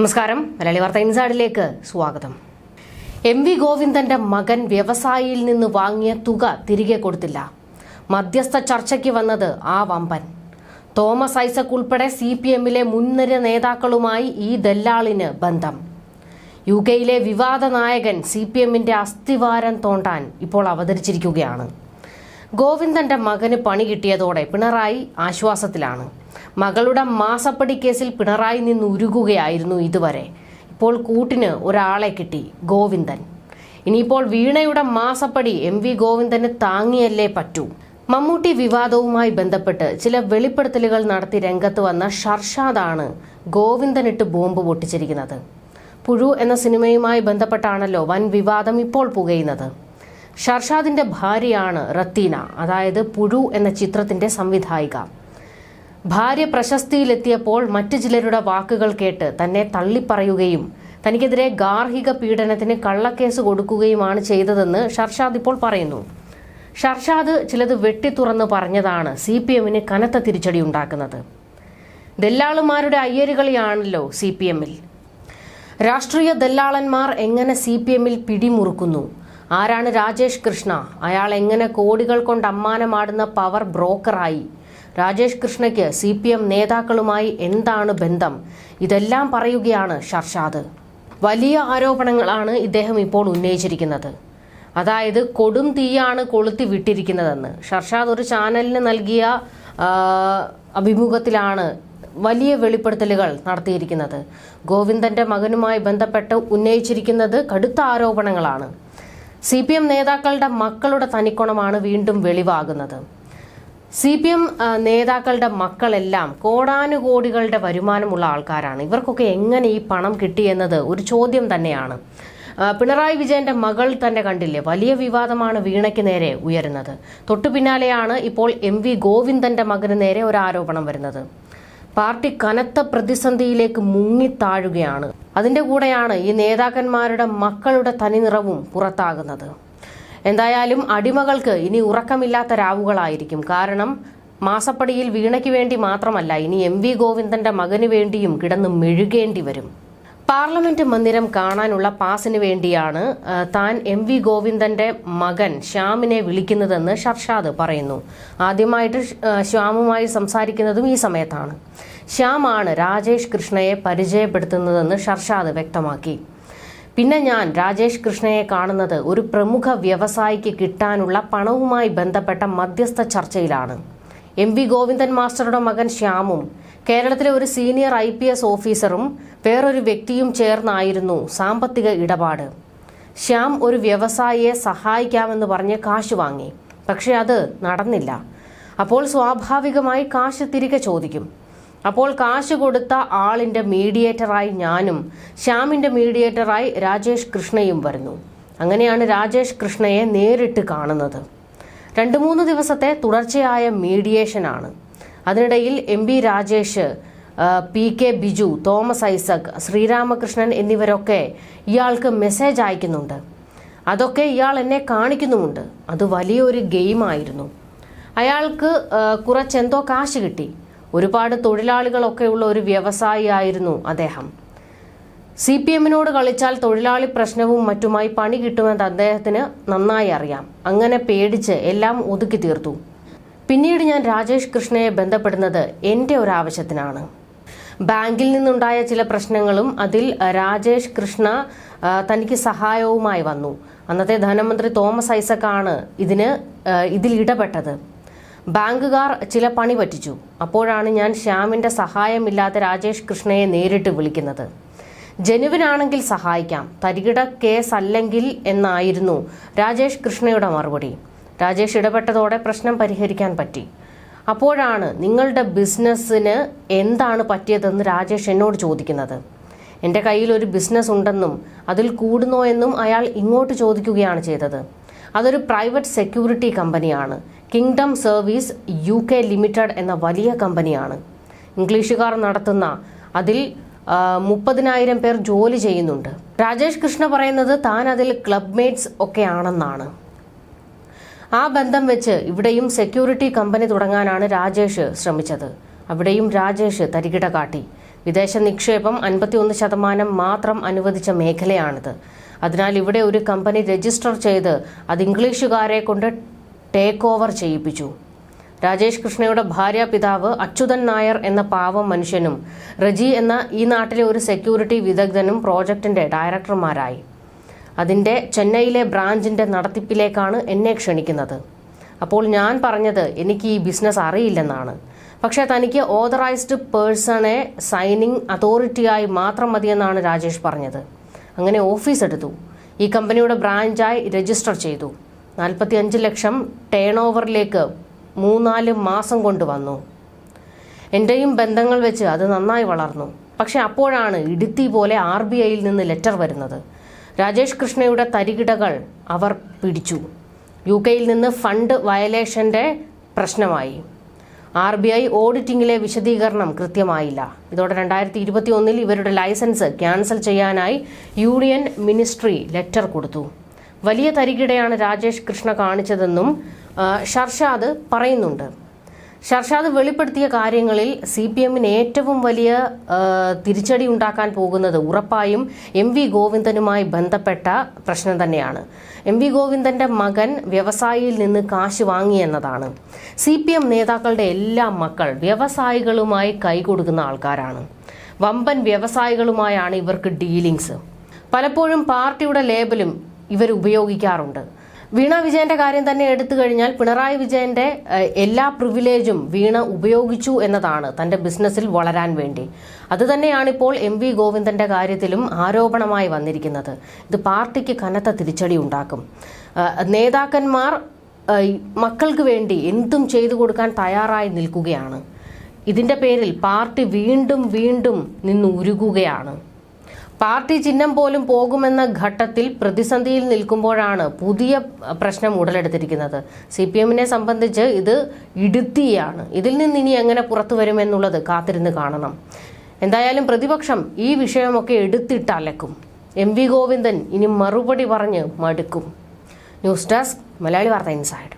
നമസ്കാരം. മലയാളി വാർത്ത ഇൻസൈഡിലേക്ക് സ്വാഗതം. എം വി ഗോവിന്ദന്റെ മകൻ വ്യവസായിയിൽ നിന്ന് വാങ്ങിയ തുക തിരികെ കൊടുത്തില്ല. മധ്യസ്ഥ ചർച്ചയ്ക്ക് വന്നത് ആ വമ്പൻ. തോമസ് ഐസക് ഉൾപ്പെടെ സി പി എമ്മിലെ മുൻനിര നേതാക്കളുമായി ഈ ദല്ലാളിന് ബന്ധം. യു കെയിലെ വിവാദ നായകൻ സി പി എമ്മിന്റെ അസ്ഥിവാരം തോണ്ടാൻ ഇപ്പോൾ അവതരിച്ചിരിക്കുകയാണ്. ഗോവിന്ദന്റെ മകന് പണി കിട്ടിയതോടെ പിണറായി ആശ്വാസത്തിലാണ്. മകളുടെ മാസപ്പടി കേസിൽ പിണറായി നിന്ന് ഉരുകുകയായിരുന്നു ഇതുവരെ. ഇപ്പോൾ കൂട്ടിന് ഒരാളെ കിട്ടി ഗോവിന്ദൻ. ഇനിയിപ്പോൾ വീണയുടെ മാസപ്പടി എം വി ഗോവിന്ദന് താങ്ങിയല്ലേ പറ്റൂ. മമ്മൂട്ടി വിവാദവുമായി ബന്ധപ്പെട്ട് ചില വെളിപ്പെടുത്തലുകൾ നടത്തി രംഗത്ത് വന്ന ഷർഷാദാണ് ഗോവിന്ദനിട്ട് ബോംബ് പൊട്ടിച്ചിരിക്കുന്നത്. പുഴു എന്ന സിനിമയുമായി ബന്ധപ്പെട്ടാണല്ലോ വൻ വിവാദം ഇപ്പോൾ പുകയുന്നത്. ഷർഷാദിന്റെ ഭാര്യയാണ് റത്തീന അതായത് പുഴു എന്ന ചിത്രത്തിന്റെ സംവിധായിക. ഭാര്യ പ്രശസ്തിയിലെത്തിയപ്പോൾ മറ്റു ചിലരുടെ വാക്കുകൾ കേട്ട് തന്നെ തള്ളിപ്പറയുകയും തനിക്കെതിരെ ഗാർഹിക പീഡനത്തിന് കള്ളക്കേസ് കൊടുക്കുകയുമാണ് ചെയ്തതെന്ന് ഷർഷാദ് ഇപ്പോൾ പറയുന്നു. ഷർഷാദ് ചിലത് വെട്ടിത്തുറന്ന് പറഞ്ഞതാണ് സി പി എമ്മിന് കനത്ത തിരിച്ചടി ഉണ്ടാക്കുന്നത്. ദല്ലാളുമാരുടെ അയ്യരുകളിയാണല്ലോ സി പി എമ്മിൽ. രാഷ്ട്രീയ ദല്ലാളന്മാർ എങ്ങനെ സി പി എമ്മിൽ പിടിമുറുക്കുന്നു? ആരാണ് രാജേഷ് കൃഷ്ണ? അയാൾ എങ്ങനെ കോടികൾ കൊണ്ട് അമ്മാനമാടുന്ന പവർ ബ്രോക്കറായി? രാജേഷ് കൃഷ്ണയ്ക്ക് സി പി എം നേതാക്കളുമായി എന്താണ് ബന്ധം? ഇതെല്ലാം പറയുകയാണ് ഷർഷാദ്. വലിയ ആരോപണങ്ങളാണ് ഇദ്ദേഹം ഇപ്പോൾ ഉന്നയിച്ചിരിക്കുന്നത്. അതായത് കൊടും തീയാണ് കൊളുത്തി വിട്ടിരിക്കുന്നതെന്ന്. ഷർഷാദ് ഒരു ചാനലിന് നൽകിയ അഭിമുഖത്തിലാണ് വലിയ വെളിപ്പെടുത്തലുകൾ നടത്തിയിരിക്കുന്നത്. ഗോവിന്ദന്റെ മകനുമായി ബന്ധപ്പെട്ട് ഉന്നയിച്ചിരിക്കുന്നത് കടുത്ത ആരോപണങ്ങളാണ്. സി പി എം നേതാക്കളുടെ മക്കളുടെ തനിക്കുണമാണ് വീണ്ടും വെളിവാകുന്നത്. സി പി എം നേതാക്കളുടെ മക്കളെല്ലാം കോടാനുകോടികളുടെ വരുമാനമുള്ള ആൾക്കാരാണ്. ഇവർക്കൊക്കെ എങ്ങനെ ഈ പണം കിട്ടിയെന്നത് ഒരു ചോദ്യം തന്നെയാണ്. പിണറായി വിജയന്റെ മകൾ തന്നെ കണ്ടില്ലേ? വലിയ വിവാദമാണ് വീണയ്ക്ക് നേരെ ഉയരുന്നത്. തൊട്ടു പിന്നാലെയാണ് ഇപ്പോൾ എം വി ഗോവിന്ദന്റെ മകന് നേരെ ഒരു ആരോപണം വരുന്നത്. പാർട്ടി കനത്ത പ്രതിസന്ധിയിലേക്ക് മുങ്ങിത്താഴുകയാണ്. അതിന്റെ കൂടെയാണ് ഈ നേതാക്കന്മാരുടെ മക്കളുടെ തനിനിറവും പുറത്താകുന്നത്. എന്തായാലും അടിമകൾക്ക് ഇനി ഉറക്കമില്ലാത്ത രാവുകളായിരിക്കും കാരണം മാസപ്പടിയിൽ വീണയ്ക്ക് വേണ്ടി മാത്രമല്ല ഇനി എം വി ഗോവിന്ദന്റെ മകനു വേണ്ടിയും കിടന്ന് മെഴുകേണ്ടി വരും. പാർലമെന്റ് മന്ദിരം കാണാനുള്ള പാസിന് വേണ്ടിയാണ് താൻ എം വി ഗോവിന്ദന്റെ മകൻ ശ്യാമിനെ വിളിക്കുന്നതെന്ന് ഷർഷാദ് പറയുന്നു. ആദ്യമായിട്ട് ശ്യാമുമായി സംസാരിക്കുന്നതും ഈ സമയത്താണ്. ശ്യാമാണ് രാജേഷ് കൃഷ്ണയെ പരിചയപ്പെടുത്തുന്നതെന്ന് ഷർഷാദ് വ്യക്തമാക്കി. പിന്നെ ഞാൻ രാജേഷ് കൃഷ്ണയെ കാണുന്നത് ഒരു പ്രമുഖ വ്യവസായിക്ക് കിട്ടാനുള്ള പണവുമായി ബന്ധപ്പെട്ട മധ്യസ്ഥ ചർച്ചയിലാണ്. എം വി ഗോവിന്ദൻ മാസ്റ്ററുടെ മകൻ ശ്യാമും കേരളത്തിലെ ഒരു സീനിയർ ഐ പി എസ് ഓഫീസറും വേറൊരു വ്യക്തിയും ചേർന്നായിരുന്നു സാമ്പത്തിക ഇടപാട്. ശ്യാം ഒരു വ്യവസായിയെ സഹായിക്കാമെന്ന് പറഞ്ഞ് കാശ് വാങ്ങി. പക്ഷെ അത് നടന്നില്ല. അപ്പോൾ സ്വാഭാവികമായി കാശ് തിരികെ ചോദിക്കും. അപ്പോൾ കാശ് കൊടുത്ത ആളിന്റെ മീഡിയേറ്ററായി ഞാനും ശ്യാമിന്റെ മീഡിയേറ്ററായി രാജേഷ് കൃഷ്ണയും വരുന്നു. അങ്ങനെയാണ് രാജേഷ് കൃഷ്ണയെ നേരിട്ട് കാണുന്നത്. രണ്ട് മൂന്ന് ദിവസത്തെ തുടർച്ചയായ മീഡിയേഷനാണ്. അതിനിടയിൽ M B Rajesh P K Biju Thomas Isaac Sreeramakrishnan എന്നിവരൊക്കെ ഇയാൾക്ക് മെസ്സേജ് അയക്കുന്നുണ്ട്. അതൊക്കെ ഇയാൾ എന്നെ കാണിക്കുന്നുമുണ്ട്. അത് വലിയൊരു ഗെയിമായിരുന്നു. അയാൾക്ക് കുറച്ചെന്തോ കാശ് കിട്ടി. ഒരുപാട് തൊഴിലാളികളൊക്കെ ഉള്ള ഒരു വ്യവസായിയായിരുന്നു അദ്ദേഹം. സി പി എമ്മിനോട് കളിച്ചാൽ തൊഴിലാളി പ്രശ്നവും മറ്റുമായി പണി കിട്ടുമെന്ന് അദ്ദേഹത്തിന് നന്നായി അറിയാം. അങ്ങനെ പേടിച്ച് എല്ലാം ഒതുക്കി തീർത്തു. പിന്നീട് ഞാൻ രാജേഷ് കൃഷ്ണയെ ബന്ധപ്പെടുന്നത് എന്റെ ഒരാവശ്യത്തിനാണ് ബാങ്കിൽ നിന്നുണ്ടായ ചില പ്രശ്നങ്ങളും അതിൽ രാജേഷ് കൃഷ്ണ തനിക്ക് സഹായവുമായി വന്നു. അന്നത്തെ ധനമന്ത്രി തോമസ് ഐസക്കാണ് ഇതിന് ഇതിൽ ഇടപെട്ടത്. ബാങ്കുകാർ ചില പണി പറ്റിച്ചു. അപ്പോഴാണ് ഞാൻ ശ്യാമിന്റെ സഹായമില്ലാത്ത രാജേഷ് കൃഷ്ണയെ നേരിട്ട് വിളിക്കുന്നത്. ജനുവിനാണെങ്കിൽ സഹായിക്കാം. തരികിട കേസ് അല്ലെങ്കിൽ എന്നായിരുന്നു രാജേഷ് കൃഷ്ണയുടെ മറുപടി. രാജേഷ് ഇടപെട്ടതോടെ പ്രശ്നം പരിഹരിക്കാൻ പറ്റി. അപ്പോഴാണ് നിങ്ങളുടെ ബിസിനസ്സിന് എന്താണ് പറ്റിയതെന്ന് രാജേഷ് എന്നോട് ചോദിക്കുന്നത്. എന്റെ കയ്യിൽ ഒരു ബിസിനസ് ഉണ്ടെന്നും അതിൽ കൂടുന്നോ എന്നും അയാൾ ഇങ്ങോട്ട് ചോദിക്കുകയാണ് ചെയ്തത്. അതൊരു പ്രൈവറ്റ് സെക്യൂരിറ്റി കമ്പനിയാണ്. Kingdom service U K limited എന്ന വലിയ കമ്പനിയാണ്. ഇംഗ്ലീഷുകാർ നടത്തുന്ന അതിൽ മുപ്പതിനായിരം പേർ ജോലി ചെയ്യുന്നുണ്ട്. രാജേഷ് കൃഷ്ണ പറയുന്നത് താൻ അതിൽ ക്ലബ് മേറ്റ്സ് ഒക്കെ ആണെന്നാണ്. ആ ബന്ധം വെച്ച് ഇവിടെയും സെക്യൂരിറ്റി കമ്പനി തുടങ്ങാനാണ് രാജേഷ് ശ്രമിച്ചത്. അവിടെയും രാജേഷ് തരികിട കാട്ടി. വിദേശ നിക്ഷേപം അൻപത്തിയൊന്ന് ശതമാനം മാത്രം അനുവദിച്ച മേഖലയാണിത്. അതിനാൽ ഇവിടെ ഒരു കമ്പനി രജിസ്റ്റർ ചെയ്ത് അത് ഇംഗ്ലീഷുകാരെ കൊണ്ട് ടേക്ക് ഓവർ ചെയ്യിപ്പിച്ചു. രാജേഷ് കൃഷ്ണയുടെ ഭാര്യ പിതാവ് അച്യുതൻ നായർ എന്ന പാവം മനുഷ്യനും റജി എന്ന ഈ നാട്ടിലെ ഒരു സെക്യൂരിറ്റി വിദഗ്ധനും പ്രോജക്ടിന്റെ ഡയറക്ടർമാരായി. അതിന്റെ ചെന്നൈയിലെ ബ്രാഞ്ചിന്റെ നടത്തിപ്പിലേക്കാണ് എന്നെ ക്ഷണിക്കുന്നത്. അപ്പോൾ ഞാൻ പറഞ്ഞത് എനിക്ക് ഈ ബിസിനസ് അറിയില്ലെന്നാണ്. പക്ഷേ തനിക്ക് ഓതറൈസ്ഡ് പേഴ്സണെ സൈനിങ് അതോറിറ്റിയായി മാത്രം മതിയെന്നാണ് രാജേഷ് പറഞ്ഞത്. അങ്ങനെ ഓഫീസ് എടുത്തു. ഈ കമ്പനിയുടെ ബ്രാഞ്ചായി രജിസ്റ്റർ ചെയ്തു. നാൽപ്പത്തി അഞ്ച് ലക്ഷം ടേൺ ഓവറിലേക്ക് മൂന്നാൽ മാസം കൊണ്ട് വന്നു എന്റെയും ബന്ധങ്ങൾ വെച്ച് അത് നന്നായി വളർന്നു. പക്ഷെ അപ്പോഴാണ് ഇടുത്തി പോലെ ആർ ബി ഐയിൽ നിന്ന് ലെറ്റർ വരുന്നത്. രാജേഷ് കൃഷ്ണയുടെ തരികിടകൾ അവർ പിടിച്ചു. യു കെയിൽ നിന്ന് ഫണ്ട് വയലേഷന്റെ പ്രശ്നമായി. ആർ ബി ഐ ഓഡിറ്റിംഗിലെ വിശദീകരണം കൃത്യമായില്ല. ഇതോടെ രണ്ടായിരത്തി ഇരുപത്തി ഒന്നിൽ ഇവരുടെ ലൈസൻസ് ക്യാൻസൽ ചെയ്യാനായി യൂണിയൻ മിനിസ്ട്രി ലെറ്റർ കൊടുത്തു. വലിയ തരികിടയാണ് രാജേഷ് കൃഷ്ണ കാണിച്ചതെന്നും ഷർഷാദ് പറയുന്നുണ്ട്. ഷർഷാദ് വെളിപ്പെടുത്തിയ കാര്യങ്ങളിൽ സി പി എമ്മിന് ഏറ്റവും വലിയ തിരിച്ചടി ഉണ്ടാക്കാൻ പോകുന്നത് ഉറപ്പായും എം വി ഗോവിന്ദനുമായി ബന്ധപ്പെട്ട പ്രശ്നം തന്നെയാണ്. എം വി ഗോവിന്ദന്റെ മകൻ വ്യവസായിയിൽ നിന്ന് കാശ് വാങ്ങിയെന്നതാണ് സി പി എം നേതാക്കളുടെ എല്ലാ മക്കൾ വ്യവസായികളുമായി കൈകൊടുക്കുന്ന ആൾക്കാരാണ്. വമ്പൻ വ്യവസായികളുമായാണ് ഇവർക്ക് ഡീലിങ്സ്. പലപ്പോഴും പാർട്ടിയുടെ ലേബലും ഇവർ ഉപയോഗിക്കാറുണ്ട് വീണ വിജയന്റെ കാര്യം തന്നെ എടുത്തു കഴിഞ്ഞാൽ പിണറായി വിജയന്റെ എല്ലാ പ്രിവിലേജും വീണ ഉപയോഗിച്ചു എന്നതാണ് തന്റെ ബിസിനസ്സിൽ വളരാൻ വേണ്ടി. അതുതന്നെയാണ് ഇപ്പോൾ എം വി ഗോവിന്ദന്റെ കാര്യത്തിലും ആരോപണമായി വന്നിരിക്കുന്നത്. ഇത് പാർട്ടിക്ക് കനത്ത തിരിച്ചടി ഉണ്ടാക്കും. നേതാക്കന്മാർ മക്കൾക്ക് വേണ്ടി എന്തും ചെയ്തു കൊടുക്കാൻ തയ്യാറായി നിൽക്കുകയാണ്. ഇതിന്റെ പേരിൽ പാർട്ടി വീണ്ടും വീണ്ടും നിന്ന് ഉരുകുകയാണ്. പാർട്ടി ചിഹ്നം പോലും പോകുമെന്ന ഘട്ടത്തിൽ പ്രതിസന്ധിയിൽ നിൽക്കുമ്പോഴാണ് പുതിയ പ്രശ്നം ഉടലെടുത്തിരിക്കുന്നത്. സി പി എമ്മിനെ സംബന്ധിച്ച് ഇത് ഇടുത്തിയാണ്. ഇതിൽ നിന്ന് ഇനി എങ്ങനെ പുറത്തു വരുമെന്നുള്ളത് കാത്തിരുന്ന് കാണണം. എന്തായാലും പ്രതിപക്ഷം ഈ വിഷയമൊക്കെ എടുത്തിട്ടലക്കും എം വി ഗോവിന്ദൻ ഇനി മറുപടി പറഞ്ഞ് മടുക്കും. ന്യൂസ് ഡെസ്ക് മലയാളി വാർത്ത ഇൻസൈഡ്.